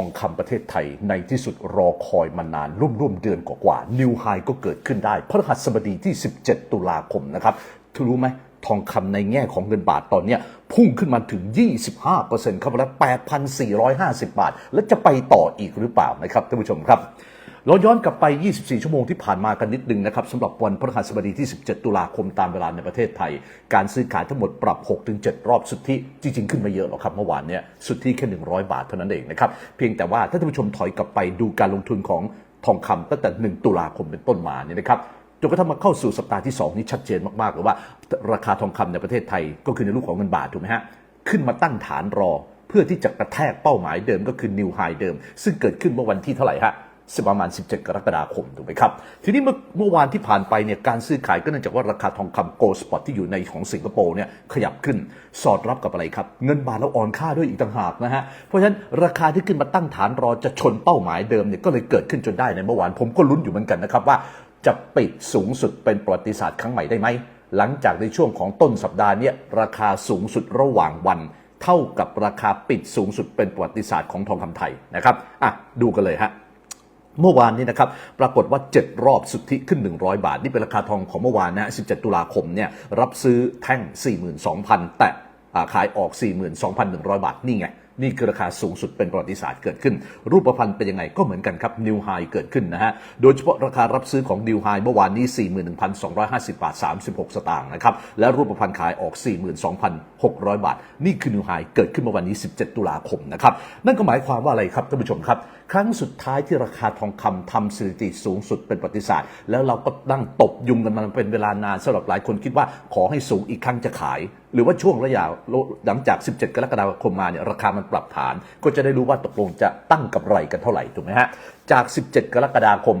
องคำประเทศไทยในที่สุดรอคอยมานานร่วมๆเดือนกว่าๆนิวไฮก็เกิดขึ้นได้พระหัสบดีที่ 17 ตุลาคมนะครับทุรู้ไหมทองคำในแง่ของเงินบาทตอนนี้พุ่งขึ้นมาถึง 25%ครับแล้ว8,450 บาท และจะไปต่ออีกหรือเปล่านะครับท่านผู้ชมครับ เราย้อนกลับไป 24 ชั่วโมงที่ผ่านมากันนิดนึงนะครับสำหรับวันพฤหัสบดีที่ 17 ตุลาคมตามเวลาในประเทศไทย การซื้อขายทั้งหมดปรับ 6-7 รอบสุทธิจริง ๆ ขึ้นมาเยอะหรอกครับเมื่อวานเนี่ยสุทธิแค่ 100 บาทเท่านั้นเองนะครับ เพียงแต่ว่าถ้าท่านผู้ชมถอยกลับไปดูการลงทุนของทองคำตั้งแต่ 1 ตุลาคมเป็นต้นมาเนี่ยนะครับจนกระทั่งมาเข้าสู่สัปดาห์ที่ 2 นี้ชัดเจนมากๆเลยว่า ราคาทองคำในประเทศไทยก็คือในรูปของเงินบาทถูกไหมฮะขึ้นมาตั้งฐานรอ เพื่อที่จะกระแทกเป้าหมายเดิมก็คือนิวไฮเดิม ซึ่งเกิดขึ้นเมื่อวันที่เท่าไหร่ฮะ ประมาณ 17 กรกฎาคมถูกไหมครับ ทีนี้เมื่อเมื่อวานที่ผ่านไปเนี่ยการซื้อขายก็เนื่องจากว่าราคาทองคำโกลสปอตที่อยู่ในของสิงคโปร์เนี่ยขยับขึ้นสอดรับกับอะไรครับ เงินบาทแล้วอ่อนค่าด้วยอีกต่างหากนะฮะ เพราะฉะนั้นราคาที่ขึ้นมาตั้งฐานรอจะชนเป้าหมายเดิมเนี่ยก็เลยเกิดขึ้นจนได้ในเมื่อวานผมก็ลุ้นอยู่เหมือนกันนะครับว่าจะปิดสูงสุดเป็นประวัติศาสตร์ครั้งใหม่ได้ไหมหลังจากในช่วงของต้นสัปดาห์เนี้ราคาสูงสุดระหว่างวันเท่ากับราคาปิดสูงสุดเป็นประวัติศาสตร์ของทองคำไทยนะครับ อะ ดูกันเลยฮะ เมื่อวานนี้นะครับปรากฏว่า 7 รอบสุทธิขึ้น 100 บาท นี่เป็นราคาทองของเมื่อวานนะฮะ17 ตุลาคมเนี่ยรับซื้อแท่ง 42,000 แต่อ่าขายออก 42,100 บาท นี่ไง นี่คือราคาสูงสุดเป็นประวัติศาสตร์เกิดขึ้น รูปพรรณเป็นยังไงก็เหมือนกันครับนิวไฮเกิดขึ้นนะฮะโดยเฉพาะราคารับซื้อของนิวไฮเมื่อวานนี้ 41,250 บาท 36 สตางค์นะครับและรูปพรรณขายออก 42,600 บาท นี่คือนิวไฮเกิดขึ้นเมื่อวันนี้ 17 ตุลาคมนะครับนั่นก็หมายความว่าอะไรครับท่านผู้ชมครับครั้งสุดท้ายที่ราคาทองคำทำสถิติสูงสุดเป็นประวัติศาสตร์ แล้วเราก็นั่งตบยุงกันมาเป็นเวลานานสำหรับหลายคนคิดว่าขอให้สูงอีกครั้งจะขายหรือว่าช่วงระยะหลังจาก 17 กรกฎาคมมาเนี่ยราคามันปรับฐาน ก็จะได้รู้ว่าตกลงจะตั้งกำไรกันเท่าไหร่ถูกไหมฮะจาก 17 กรกฎาคม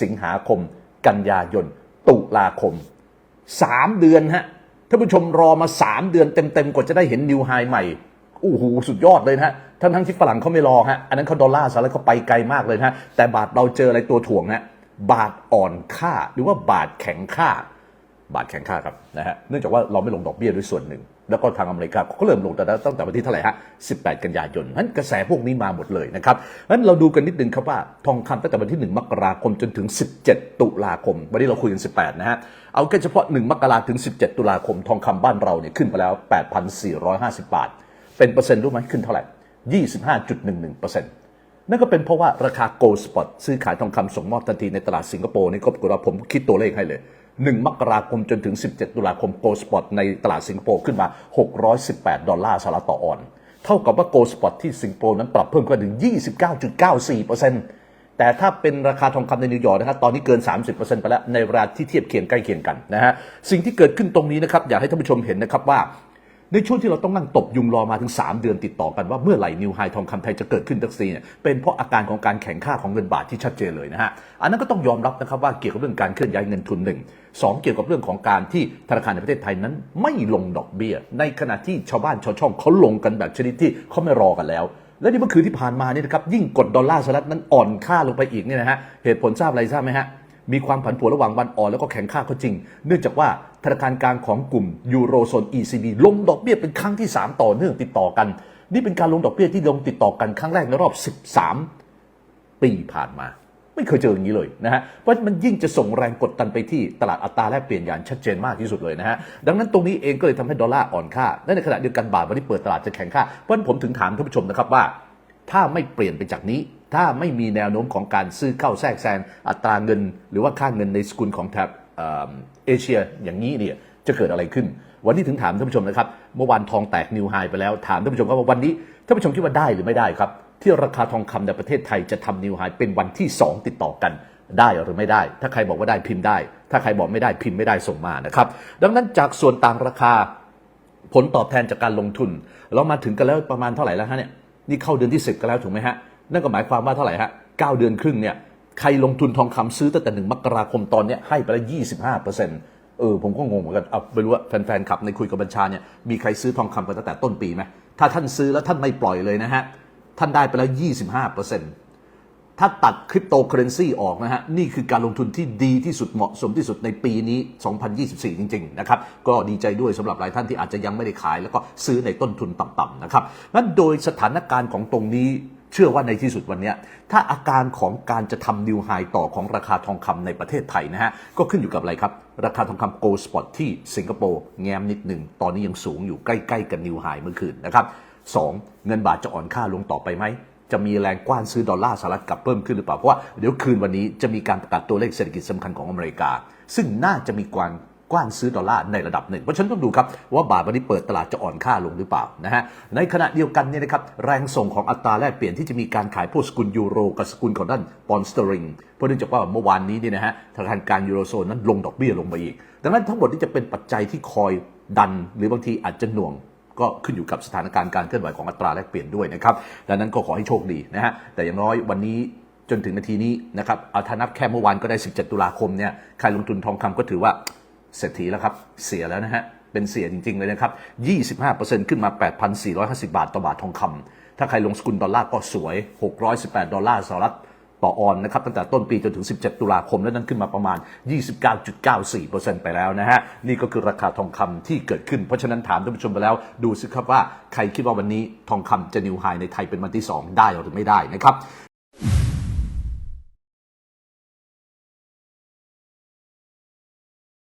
สิงหาคม กันยายน ตุลาคม 3 เดือนฮะท่านผู้ชมรอมา 3 เดือนเต็มๆกว่าจะได้เห็นนิวไฮใหม่โอ้โหสุดยอดเลยนะฮะทั้งทั้งที่ฝรั่งเขาไม่รอฮะอันนั้นเขาดอลลาร์สหรัฐเขาไปไกลมากเลยนะฮะแต่บาทเราเจออะไรตัวถ่วงฮะบาทอ่อนค่าหรือว่าบาทแข็งค่า บาทแข็งค่าครับนะฮะเนื่องจากว่าเราไม่ลงดอกเบี้ยด้วยส่วนหนึ่ง แล้วก็ทางอเมริกาเขาก็เริ่มลงแต่ตั้งแต่วันที่เท่าไหร่ฮะ 18 กันยายนนั้นกระแสพวกนี้มาหมดเลยนะครับนั้นเราดูกันนิดนึงครับว่าทองคำตั้งแต่วันที่ 1 มกราคมจนถึง 17 ตุลาคม วันนี้เราคุยกัน 18 นะฮะ เอาแค่เฉพาะ 1 มกราถึง 17 ตุลาคม ทองคำบ้านเราเนี่ยขึ้นไปแล้ว 8,450 บาท เป็นเปอร์เซ็นต์รู้ไหมขึ้นเท่าไหร่25 1 1นั่นก็เป็นเพราะว่าราคา Gold Spot ซื้อขายทองคำส่งมอบทันทีในตลาดสิงคโปร์นี่ก็ปรากฏว่าผมคิดตัวเลขให้เลย 1 มกราคมจนถึง 17 ตุลาคมโกลสปอตในตลาดสิงคโปร์ขึ้นมา 618 ดอลลาร์สหรัฐต่อออน เท่ากับว่าโกลสปอตที่สิงคโปร์นั้นปรับเพิ่มขึ้นถึง 29.94เปอร์เซ็นต์แต่ถ้าเป็นราคาทองคำในนิวยอร์กนะครับตอนนี้เกิน 30%ไปแล้วในเวลาที่เทียบเคียงใกล้เคียงกันนะฮะสิ่งที่เกิดขึ้นตรงนี้นะครับอยากให้ท่านผู้ชมเห็นนะครับว่า ในช่วงที่เราต้องนั่งตบยุงรอมาถึง 3 เดือนติดต่อกันว่าเมื่อไหร่นิวไฮทองคำไทยจะเกิดขึ้นทักซีเนี่ยเป็นเพราะอาการของการแข่งค่าของเงินบาทที่ชัดเจนเลยนะฮะอันนั้นก็ต้องยอมรับนะครับว่าเกี่ยวกับเรื่องการเคลื่อนย้ายเงินทุนหนึ่งสองเกี่ยวกับเรื่องของการที่ธนาคารในประเทศไทยนั้นไม่ลงดอกเบี้ย ในขณะที่ชาวบ้านชาวช่องเขาลงกันแบบชนิดที่เขาไม่รอกันแล้วและนี่เมื่อคืนที่ผ่านมานี่นะครับยิ่งกดดอลลาร์สหรัฐนั้นอ่อนค่าลงไปอีกเนี่ยนะฮะเหตุผลทราบอะไรทราบไหมฮะ มีความผันผวนระหว่างวันอ่อนแล้วก็แข็งค่าก็จริง เนื่องจากว่าธนาคารกลางของกลุ่มยูโรโซน ECB ลงดอกเบี้ยเป็นครั้งที่ 3 ต่อเนื่องติดต่อกัน นี่เป็นการลงดอกเบี้ยที่ลงติดต่อกันครั้งแรกในรอบ 13 ปีผ่านมา ไม่เคยเจออย่างนี้เลยนะฮะเพราะมันยิ่งจะส่งแรงกดดันไปที่ตลาดอัตราแลกเปลี่ยนอย่างชัดเจนมากที่สุดเลยนะฮะดังนั้นตรงนี้เองก็เลยทำให้ดอลลาร์อ่อนค่าและในขณะเดียวกันบาทวันนี้เปิดตลาดจะแข็งค่าเพราะฉะนั้นผมถึงถามท่านผู้ชมนะครับว่า ถ้าไม่เปลี่ยนไปจากนี้ ถ้าไม่มีแนวโน้มของการซื้อเข้าแทรกแซงอัตราเงิน หรือว่าค่าเงินในสกุลของแถบเอเอเชียอย่างนี้เนี่ยจะเกิดอะไรขึ้น วันนี้ถึงถามท่านผู้ชมนะครับ เมื่อวานทองแตกนิวไฮไปแล้วถามท่านผู้ชมครับว่าวันนี้ท่านผู้ชมคิดว่าได้หรือไม่ได้ครับ ที่ราคาทองคำในประเทศไทยจะทำนิวไฮเป็นวันที่ 2 ติดต่อกันได้หรือไม่ได้ ถ้าใครบอกว่าได้พิมพ์ได้ ถ้าใครบอกไม่ได้พิมพ์ไม่ได้ส่งมานะครับ ดังนั้นจากส่วนต่างราคาผลตอบแทนจากการลงทุน เรามาถึงกันแล้วประมาณเท่าไหร่แล้วฮะเนี่ยนี่เข้าเดือนที่10กันแล้วถูกไหมฮะ นั่นก็หมายความว่าเท่าไหร่ฮะเเดือนครึ่งเนี่ยใครลงทุนทองคำซื้อตั้งแต่หนึ่งมกราคมตอนนี้ให้ไปแล้ว25เปอร์เซ็นต์เออผมก็งงเหมือนกันเอาไม่รู้ว่าแฟนๆขับในคุยกับบัญชาเนี่ยมีใครซื้อทองคำไปตั้งแต่ต้นปีไหมถ้าท่านซื้อแล้วท่านไม่ปล่อยเลยนะฮะท่านได้ไปแล้ว 25เปอร์เซ็นต์ถ้าตัดคริปโตเคอเรนซีออกนะฮะนี่คือการลงทุนที่ดีที่สุดเหมาะสมที่สุดในปีนี้ 2024 จริงๆนะครับก็ดีใจด้วยสำหรับหลายท่านที่อาจจะยังไม่ได้ขาย แล้วก็ซื้อในต้นทุนต่ำๆนะครับนั้นโดยสถานการณ์ของตรงนี้ เชื่อว่าในที่สุดวันนี้ ถ้าอาการของการจะทำนิวไฮต่อของราคาทองคำในประเทศไทยนะฮะ ก็ขึ้นอยู่กับอะไรครับ ราคาทองคำโกลสปอตที่สิงคโปร์แง้มนิดหนึ่ง ตอนนี้ยังสูงอยู่ใกล้ ๆ กับนิวไฮเมื่อคืนนะครับสองเงินบาทจะอ่อนค่าลงต่อไปไหมจะมีแรงกว้านซื้อดอลลาร์สหรัฐกลับเพิ่มขึ้นหรือเปล่า เพราะว่าเดี๋ยวคืนวันนี้จะมีการประกาศตัวเลขเศรษฐกิจสำคัญของอเมริกา ซึ่งน่าจะมีกวาน กว้านซื้อดอลลาร์ในระดับหนึ่ง เพราะฉะนันต้องดูครับว่าบาทวันนี้เปิดตลาดจะอ่อนค่าลงหรือเปล่านะฮะในขณะเดียวกันเนี่ยนะครับแรงส่งของอัตราแลกเปลี่ยนที่จะมีการขายพวกสกุลยูโรกับสกุลของด้านปอนด์สเตอริงเพราะเนื่องจากว่าเมื่อวานนี้เนี่ยนะฮะธนาคารกลางยูโรโซนนั้นลงดอกเบี้ยลงไปอีก ดังนั้นทั้งหมดที่จะเป็นปัจจัยที่คอยดัน หรือบางทีอาจจะหน่วงก็ขึ้นอยู่กับสถานการณ์การเคลื่อนไหวของอัตราแลกเปลี่ยนด้วยนะครับดังนั้นก็ขอให้โชคดีนะฮะแต่อย่างน้อยวันนี้จนถึงนาทีนี้นะครับเอาถ้านับแค่เมื่อวานก็ได้ 17 ตุลาคมเนี่ยใครลงทุนทองคำก็ถือว่า เศรษฐีแล้วครับ เสียแล้วนะฮะ เป็นเสียจริง ๆ เลยนะครับ 25%ขึ้นมา 8,450 บาทต่อบาททองคำถ้าใครลงสกุลดอลลาร์ก็สวย 618 ดอลลาร์สหรัฐต่อออนนะครับตั้งแต่ต้นปีจนถึง 17 ตุลาคมแล้วนั้นขึ้นมาประมาณ 29.94%ไปแล้วนะฮะ นี่ก็คือราคาทองคำที่เกิดขึ้น เพราะฉะนั้นถามท่านผู้ชมไปแล้ว ดูสิครับว่าใครคิดว่าวันนี้ทองคำจะนิวไฮในไทยเป็นวันที่ 2 ได้หรือไม่ได้นะครับ